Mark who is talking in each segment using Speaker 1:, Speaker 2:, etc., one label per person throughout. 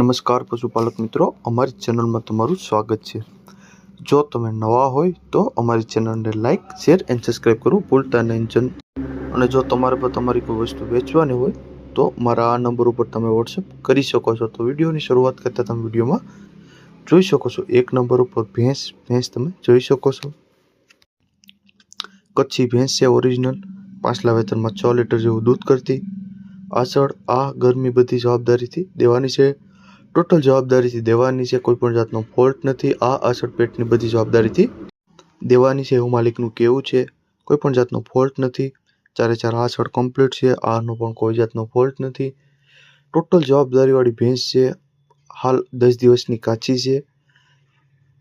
Speaker 1: નમસ્કાર પશુપાલક મિત્રો, અમારી ચેનલમાં તમારું સ્વાગત છે. જો તમે નવા હોય તો અમારી ચેનલને લાઇક શેર એન્ડ સબસ્ક્રાઈબ કરવું ભૂલતા નહીં. અને જો તમારે પર તમારી કોઈ વસ્તુ વેચવાની હોય તો મારા આ નંબર ઉપર તમે વોટ્સએપ કરી શકો છો. તો વિડીયોની શરૂઆત કરતાં તમે વિડીયોમાં જોઈ શકો છો. એક નંબર ઉપર ભેંસ ભેંસ તમે જોઈ શકો છો. કચ્છી ભેંસ છે ઓરિજિનલ પાછલા વેતનમાં છ લીટર જેવું દૂધ કરતી. આસળ આ ગરમી બધી જવાબદારીથી દેવાની છે. ટોટલ જવાબદારીથી દેવાની છે કોઈ પણ જાતનો ફોલ્ટ નથી. આ અસર પેટની બધી જવાબદારીથી દેવાની છે. એવું માલિકનું કહેવું છે? કોઈ પણ જાતનો ફોલ્ટ નથી. ચારે ચાર આસળ કમ્પ્લીટ છે. આનો પણ કોઈ જાતનો ફોલ્ટ નથી. ટોટલ જવાબદારીવાળી ભેંસ છે. હાલ દસ દિવસની કાચી છે.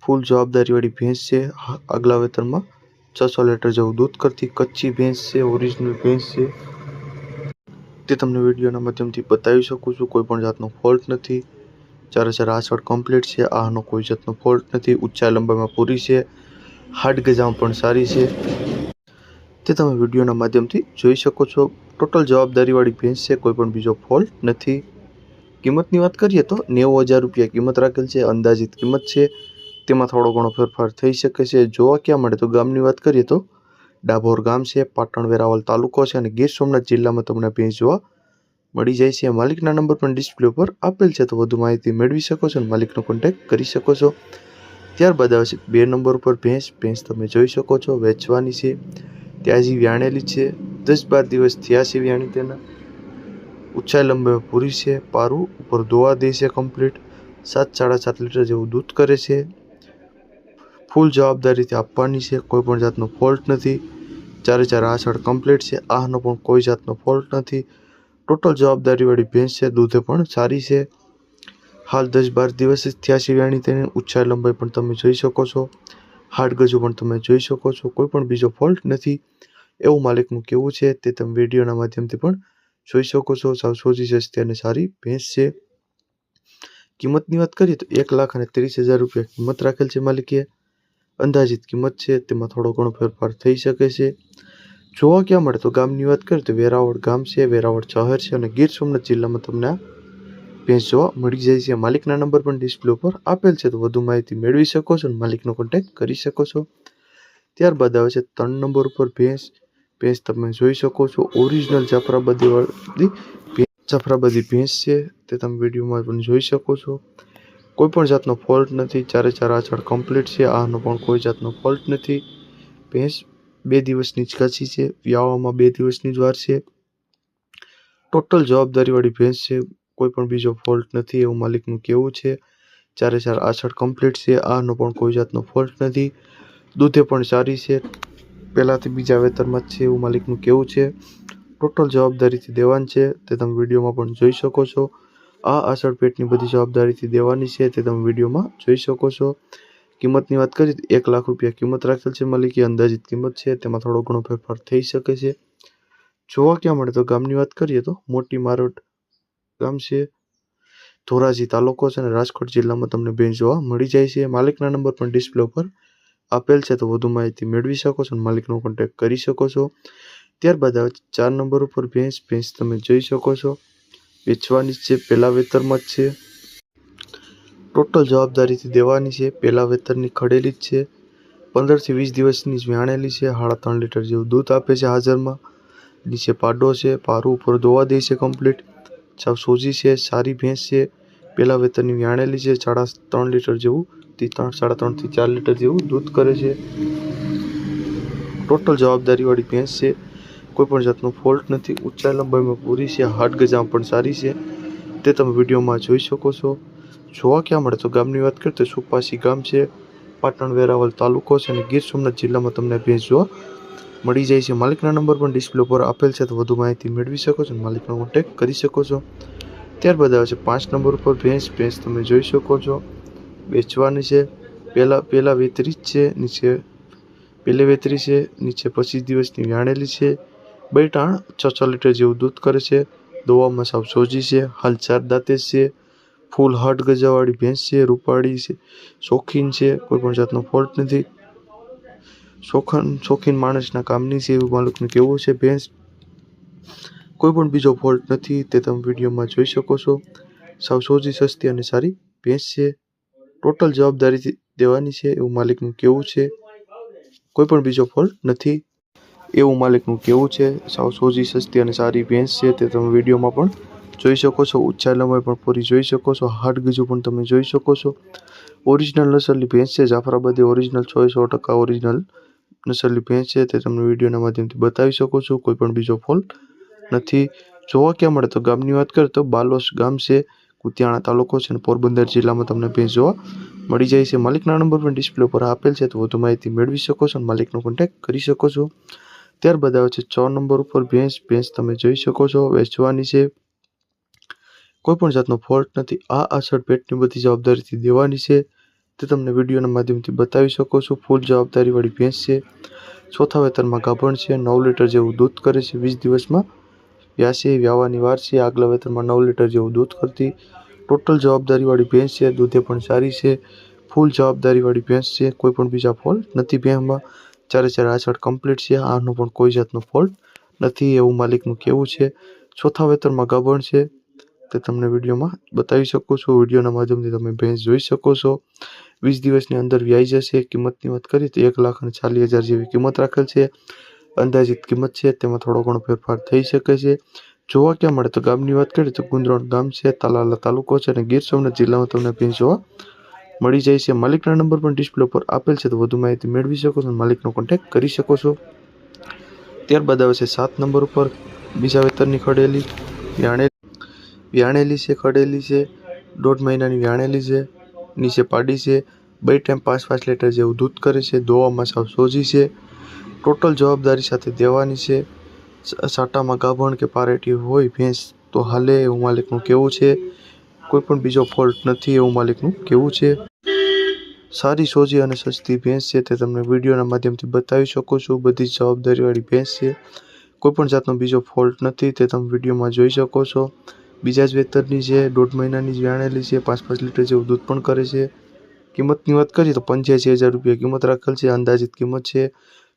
Speaker 1: ફૂલ જવાબદારીવાળી ભેંસ છે. આગલા વેતરમાં છસો લીટર જેવું દૂધ કરતી કચ્છી ભેંસ છે. ઓરિજિનલ ભેંસ છે. તે તમને વિડીયોના માધ્યમથી બતાવી શકું છું. કોઈ પણ જાતનો ફોલ્ટ નથી. ચારે ચાર આસળ કમ્પ્લીટ છે, આનો કોઈ જાતનો ફોલ્ટ નથી. ઊંચા લંબાઈમાં પૂરી છે હાર્ડ ગજામાં પણ સારી છે. તે તમે વિડીયોના માધ્યમથી જોઈ શકો છો. ટોટલ જવાબદારીવાળી ભેંસ છે, કોઈ પણ બીજો ફોલ્ટ નથી. કિંમતની વાત કરીએ તો નેવું હજાર રૂપિયા કિંમત રાખેલ છે, અંદાજિત કિંમત છે. તેમાં થોડો ઘણો ફેરફાર થઈ શકે છે. જોવા ક્યાં મળે તો ગામની વાત કરીએ તો ડાભોર ગામ છે પાટણ વેરાવળ તાલુકો છે અને ગીર સોમનાથ જિલ્લામાં તમને ભેંસ જોવા મળી જાય છે. માલિકના નંબર પણ ડિસ્પ્લે ઉપર આપેલ છે. તો વધુ માહિતી મેળવી શકો છો અને માલિકનો કોન્ટેક્ટ કરી શકો છો. ત્યારબાદ આવશે બે નંબર ઉપર ભેંસ. ભેંસ તમે જોઈ શકો છો, વેચવાની છે. ત્યાજી વ્યાણેલી છે. દસ બાર દિવસ થયા છે વ્યાણી તેના. ઊંચાઈ લંબે પૂરી છે. પારું ઉપર દોવા દે છે કમ્પ્લીટ સાત, સાડા સાત લીટર જેવું દૂધ કરે છે. ફૂલ જવાબદારીથી આપવાની છે. કોઈ પણ જાતનો ફોલ્ટ નથી. ચારે ચાર આસળ કમ્પ્લીટ છે. આહનો પણ કોઈ જાતનો ફોલ્ટ નથી. ટોટલ જવાબદારીવાળી ભેંસ છે, દૂધે પણ સારી છે. હાલ દસ બાર દિવસ જ થયા છે વ્યાણી તેની. ઊંચાઈ લંબાઈ પણ તમે જોઈ શકો છો. હાડ ગજુ પણ તમે જોઈ શકો છો. કોઈ પણ બીજો ફોલ્ટ નથી. એવું માલિકનું કહેવું છે, તે તમે વિડીયોના માધ્યમથી પણ જોઈ શકો છો. સાવ સોજી સસ્તી અને સારી ભેંસ છે. કિંમતની વાત કરીએ તો એક લાખ અને ત્રીસ હજાર રૂપિયા કિંમત રાખેલ છે માલિકે. અંદાજિત કિંમત છે, તેમાં થોડો ઘણો ફેરફાર થઈ શકે છે. જોવા ક્યાં મળે તો ગામની વાત કરીએ તો વેરાવળ ગામ છે, વેરાવળ શહેર છે અને ગીર સોમનાથ જિલ્લામાં તમને ભેંસ જોવા મળી જાય છે. માલિકના નંબર પણ ડિસ્પ્લે ઉપર આપેલ છે, તો વધુ માહિતી મેળવી શકો છો અને માલિકનો કોન્ટેક્ટ કરી શકો છો. ત્યારબાદ આવે છે ત્રણ નંબર ઉપર ભેંસ ભેંસ તમે જોઈ શકો છો. ઓરિજિનલ જાફરાબાદીવાળી જાફરાબાદી ભેંસ છે, તે તમે વિડીયોમાં પણ જોઈ શકો છો. કોઈ પણ જાતનો ફોલ્ટ નથી. ચારે ચાર આચળ કમ્પ્લીટ છે. આનો પણ કોઈ જાતનો ફોલ્ટ નથી. ભેંસ બે દિવસની જ કચ્છી છે, વ્યાવામાં બે દિવસની જ વાર છે. ટોટલ જવાબદારીવાળી ભેંસ છે, કોઈ પણ બીજો ફોલ્ટ નથી એવું માલિકનું કહેવું છે. ચારે ચાર આછળ કમ્પ્લીટ છે, આનો પણ કોઈ જાતનો ફોલ્ટ નથી. દૂધે પણ સારી છે, પહેલાંથી બીજા વેતરમાં જ છે એવું માલિકનું કહેવું છે. ટોટલ જવાબદારીથી દેવાન છે, તે તમે વિડીયોમાં પણ જોઈ શકો છો. આ આસળ પેટની બધી જવાબદારીથી દેવાની છે, તે તમે વિડીયોમાં જોઈ શકો છો. કિંમતની વાત કરીએ તો એક લાખ રૂપિયા કિંમત રાખેલ છે માલિકી. અંદાજિત કિંમત છે. તેમાં થોડો ઘણો ફેરફાર થઈ શકે છે. જોવા ક્યાં મળે તો ગામની વાત કરીએ તો મોટી મારોટ ગામ છે. ધોરાજી તાલુકો છે અને રાજકોટ જિલ્લામાં તમને બેન જોવા મળી જાય છે. માલિકના નંબર પણ ડિસ્પ્લે ઉપર આપેલ છે. તો વધુ માહિતી મેળવી શકો છો અને માલિકનો કોન્ટેક્ટ કરી શકો છો. ત્યારબાદ આવે ચાર નંબર ઉપર ભેંસ ભેંસ તમે જોઈ શકો છો. વેચવાની છે. પહેલાં વેતરમાં જ છે. ટોટલ જવાબદારીથી દેવાની છે. પહેલા વેતરની ખડેલી જ છે. પંદરથી વીસ દિવસની જ છે. સાડા ત્રણ લીટર જેવું દૂધ આપે છે હાજરમાં. નીચે પાડો છે. પારું ઉપર ધોવા દે છે કમ્પ્લીટ સાવ સોજી છે. સારી ભેંસ છે. પહેલાં વેતરની વ્યાણેલી છે. સાડા ત્રણ લીટર જેવું ત્રણ, સાડા ત્રણથી ચાર લીટર જેવું દૂધ કરે છે. ટોટલ જવાબદારીવાળી ભેંસ છે. કોઈ પણ જાતનો ફોલ્ટ નથી. ઊંચા લંબાઈમાં પૂરી છે. હાડ ગજામાં પણ સારી છે. તે તમે વિડીયોમાં જોઈ શકો છો. જોવા ક્યાં મળે તો ગામની વાત કરીએ તો સુપાસી ગામ છે, પાટણ વેરાવળ તાલુકો છે અને ગીર સોમનાથ જિલ્લામાં તમને ભેંસ જોવા મળી જાય છે. માલિકના નંબર પણ ડિસ્પ્લે પર આપેલ છે, તો વધુ માહિતી મેળવી શકો છો માલિકનો કોન્ટેક્ટ કરી શકો છો. ત્યારબાદ આવે છે, પાંચ નંબર ઉપર ભેંસ ભેંસ તમે જોઈ શકો છો. વેચવાની છે પહેલાં પહેલાં વેતરી જ છે, નીચે પહેલે વેતરી છે, નીચે પચીસ દિવસની વ્યાણેલી છે. બે ટાણ છ છ લીટર જેવું દૂધ કરે છે. દોવામાં સાવ સોજી છે. હાલ ચાર દાંતે છે. ફૂલ હટ ગજાવાળી ભેંસ છે, રૂપાળી છે, શોખીન છે કોઈ પણ જાતનો ફોલ્ટ નથી. શોખન, શોખીન માણસના કામની છે, એવું માલિકનું કહેવું છે, ભેંસ કોઈ પણ બીજો ફોલ્ટ નથી, તે તમે વિડીયોમાં જોઈ શકો છો. સાવ સોજી, સસ્તી અને સારી ભેંસ છે. ટોટલ જવાબદારીથી દેવાની છે, એવું માલિકનું કહેવું છે. કોઈ પણ બીજો ફોલ્ટ નથી, એવું માલિકનું કહેવું છે. સાવ સોજી, સસ્તી અને સારી ભેંસ છે, તે તમે વિડીયોમાં પણ જોઈ શકો છો. ઊંચા લંબાઈ પણ પૂરી જોઈ શકો છો. હાડ ગીજું પણ તમે જોઈ શકો છો. ઓરિજિનલ નસલની ભેંસ છે. જાફરાબાદી ઓરિજિનલ સો સો ટકા ઓરિજિનલ નસલની ભેંસ છે. તે તમને વિડીયોના માધ્યમથી બતાવી શકો છો. કોઈ પણ બીજો ફોલ્ટ નથી. જોવા ક્યાં મળે તો ગામની વાત કરીએ તો બાલોસ ગામ છે. કુતિયાણા તાલુકો છે અને પોરબંદર જિલ્લામાં તમને ભેંસ જોવા મળી જાય છે. માલિકના નંબર પણ ડિસ્પ્લે પર આપેલ છે. તો વધુ માહિતી મેળવી શકો છો અને માલિકનો કોન્ટેક્ટ કરી શકો છો. ત્યારબાદ આવે છે. છ નંબર ઉપર ભેંસ. ભેંસ તમે જોઈ શકો છો. વેચવાની છે. કોઈ પણ જાતનો ફોલ્ટ નથી. આ અસર પેટની બધી જવાબદારીથી દેવાની છે. તે તમને વિડીયોના માધ્યમથી બતાવી શકો છો. ફૂલ જવાબદારીવાળી ભેંસ છે. ચોથા વેતરમાં ગાભણ છે. નવ લીટર જેવું દૂધ કરે છે. વીસ દિવસમાં વ્યાસી વ્યાવાની વાર છે. આગલા વેતરમાં નવ લીટર જેવું દૂધ કરતી ટોટલ જવાબદારીવાળી ભેંસ છે. દૂધે પણ સારી છે. ફૂલ જવાબદારીવાળી ભેંસ છે. કોઈ પણ બીજા ફોલ્ટ નથી ભેંસમાં. ચારે ચાર આછળ કમ્પ્લીટ છે. આનો પણ કોઈ જાતનો ફોલ્ટ નથી. એવું માલિકનું કહેવું છે. ચોથા વેતરમાં ગાભણ છે. તે તમને વિડીયોમાં બતાવી શકો છો. વિડીયોના માધ્યમથી તમે ભેંસ જોઈ શકો છો. વીસ દિવસની અંદર વ્યાઈ જશે. કિંમતની વાત કરીએ તો એક લાખ અને ચાલીસ હજાર જેવી કિંમત રાખેલ છે. અંદાજિત કિંમત છે. તેમાં થોડો ઘણો ફેરફાર થઈ શકે છે. જોવા ક્યાં મળે તો ગામની વાત કરીએ તો ગુંદરોણ ગામ છે. તાલાલા તાલુકો છે અને ગીર સોમનાથ જિલ્લામાં તમને ભેંસ જોવા મળી જાય છે. માલિકના નંબર પણ ડિસ્પ્લે પર આપેલ છે. તો વધુ માહિતી મેળવી શકો છો માલિકનો કોન્ટેક્ટ કરી શકો છો. ત્યારબાદ આવે છે સાત નંબર ઉપર બીજા વેતરની ખડેલી. વ્યાણે વ્યાણેલી છે, ખડેલી છે, દોઢ મહિનાની વ્યાણેલી છે, નીચે પાડી છે, બે ટાઈમ પાંચ પાંચ લીટર જેવું દૂધ કરે છે, દોવામાં સાવ સોજી છે ટોટલ જવાબદારી સાથે દેવાની છે સાટામાં ગાભણ કે પારેટી હોય, ભેંસ તો હાલે એવું માલિકનું કહેવું છે, કોઈ પણ બીજો ફોલ્ટ નથી એવું માલિકનું કહેવું છે. સારી, સોજી અને સસ્તી ભેંસ છે તે તમને વિડીયોના માધ્યમથી બતાવી શકો છો, બધી જ જવાબદારીવાળી ભેંસ છે, કોઈ પણ જાતનો બીજો ફોલ્ટ નથી તે તમે વિડીયોમાં જોઈ શકો છો. બીજા જ વેતરની છે, દોઢ મહિનાની જ વ્યાણેલી છે પાંચ પાંચ લીટર જેવું દૂધ પણ કરે છે. કિંમતની વાત કરીએ તો પંચ્યાસી હજાર રૂપિયા કિંમત રાખેલ છે, અંદાજિત કિંમત છે.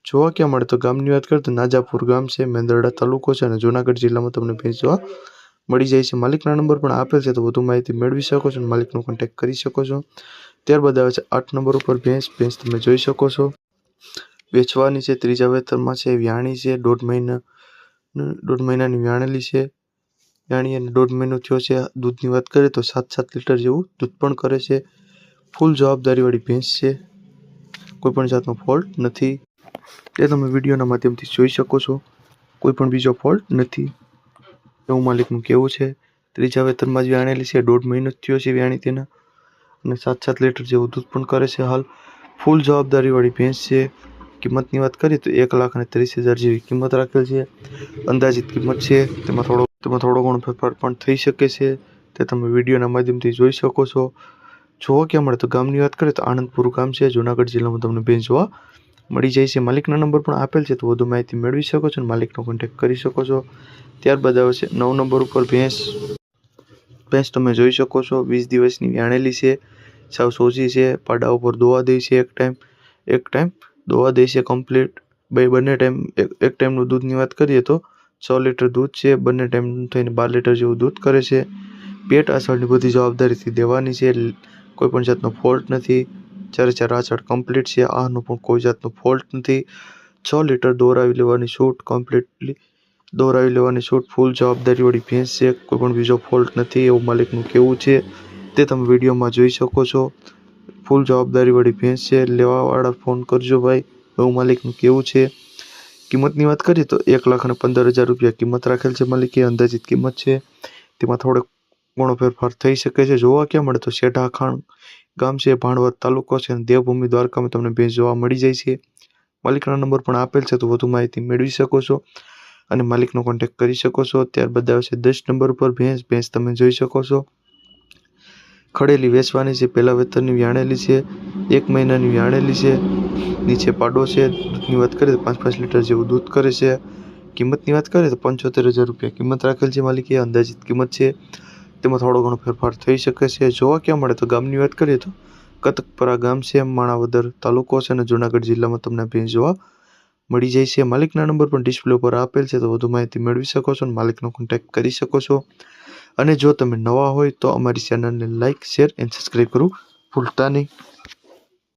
Speaker 1: જોવા ક્યાં મળે તો ગામની વાત કરીએ તો નાજાપુર ગામ છે, મેંદરડા તાલુકો છે અને જૂનાગઢ જિલ્લામાં તમને ભેંસ જોવા મળી જાય છે. માલિકના નંબર પણ આપેલ છે તો વધુ માહિતી મેળવી શકો છો અને માલિકનો કોન્ટેક્ટ કરી શકો છો. ત્યારબાદ આવે છે આઠ નંબર ઉપર ભેંસ. ભેંસ તમે જોઈ શકો છો. વેચવાની છે, ત્રીજા વેતરમાં છે, વ્યાણી છે, દોઢ મહિના, દોઢ મહિનાની વ્યાણેલી છે. વ્યાણી અને દોઢ મહિનો થયો છે દૂધની વાત કરીએ તો સાત સાત લીટર જેવું દૂધ પણ કરે છે. ફૂલ જવાબદારીવાળી ભેંસ છે. કોઈ પણ જાતનો ફોલ્ટ નથી. એ તમે વિડીયોના માધ્યમથી જોઈ શકો છો. કોઈ પણ બીજો ફોલ્ટ નથી. એવું માલિકનું કહેવું છે. ત્રીજા વેતનમાં જ વ્યાણેલી છે, દોઢ મહિનો થયો છે વ્યાણી તેના. અને સાત સાત લીટર જેવું દૂધ પણ કરે છે હાલ. ફૂલ જવાબદારીવાળી ભેંસ છે. કિંમતની વાત કરીએ તો એક લાખ અને ત્રીસ હજાર જેવી કિંમત રાખેલ છે. અંદાજિત કિંમત છે. તેમાં થોડો તેમાં થોડો ઘણો ફેરફાર પણ થઈ શકે છે. તે તમે વિડીયોના માધ્યમથી જોઈ શકો છો. જોવા ક્યાં મળે તો ગામની વાત કરીએ તો આનંદપુર ગામ છે. જુનાગઢ જિલ્લામાં તમને ભેંસ જોવા મળી જાય છે. માલિકના નંબર પણ આપેલ છે. તો વધુ માહિતી મેળવી શકો છો અને માલિકનો કોન્ટેક્ટ કરી શકો છો. ત્યારબાદ આવે છે નવ નંબર ઉપર ભેંસ. ભેંસ તમે જોઈ શકો છો. વીસ દિવસની વ્યાણેલી છે. સાવ સોજી છે. પાડા ઉપર દોવા દે છે એક ટાઈમ. એક ટાઈમ દોવા દે છે કમ્પ્લીટ બે, બંને ટાઈમ એક ટાઈમનું દૂધની વાત કરીએ તો છ લીટર દૂધ છે. બંને ટાઈમ થઈને બાર લીટર જેવું દૂધ કરે છે. પેટ આસળની બધી જવાબદારીથી દેવાની છે. કોઈ પણ જાતનો ફોલ્ટ નથી. ચારે ચાર આછળ કમ્પ્લીટ છે, આનો પણ કોઈ જાતનો ફોલ્ટ નથી. છ લીટર દોરાવી લેવાની છૂટ કમ્પ્લીટલી દોરાવી લેવાની છૂટ ફૂલ જવાબદારીવાળી ભેંસ છે. કોઈ પણ બીજો ફોલ્ટ નથી એવું માલિકનું કહેવું છે. તે તમે વિડીયોમાં જોઈ શકો છો. ફૂલ જવાબદારીવાળી ભેંસ છે. લેવાવાળા ફોન કરજો ભાઈ. એવું માલિકનું કહેવું છે. કિંમતની વાત કરીએ તો એક લાખ અને પંદર હજાર રૂપિયા કિંમત રાખેલ છે માલિકે. અંદાજિત કિંમત છે. તેમાં થોડોક ઘણો ફેરફાર થઈ શકે છે. જોવા ક્યાં મળે તો શેઢા ખાણ ગામ છે, ભાણવડ તાલુકો છે અને દેવભૂમિ દ્વારકામાં તમને ભેંસ જોવા મળી જાય છે. માલિકના નંબર પણ આપેલ છે, તો વધુ માહિતી મેળવી શકો છો અને માલિકનો કોન્ટેક્ટ કરી શકો છો. ત્યારબાદ આવશે દસ નંબર ઉપર ભેંસ. ભેંસ તમે જોઈ શકો છો. ખડેલી વેચવાની છે, પહેલાં વેતરની વ્યાણેલી છે, એક મહિનાની વ્યાણેલી છે, નીચે પાડો છે, દૂધની વાત કરીએ તો પાંચ પાંચ લીટર જેવું દૂધ કરે છે. કિંમતની વાત કરીએ તો પંચોતેર હજાર રૂપિયા કિંમત રાખેલ છે માલિકે અંદાજિત કિંમત છે. તેમાં થોડો ઘણો ફેરફાર થઈ શકે છે. જોવા ક્યાં મળે તો ગામની વાત કરીએ તો કતકપરા ગામ છે, માણાવદર તાલુકો છે અને જુનાગઢ જિલ્લામાં તમને ભેંસ જોવા મળી જાય છે. માલિકના નંબર પણ ડિસ્પ્લે ઉપર આપેલ છે, તો વધુ માહિતી મેળવી શકો છો અને માલિકનો કોન્ટેક્ટ કરી શકો છો. અને જો તમે નવા હોય તો અમારી ચેનલને લાઇક શેર એન્ડ સબસ્ક્રાઈબ કરવું ભૂલતા નહીં.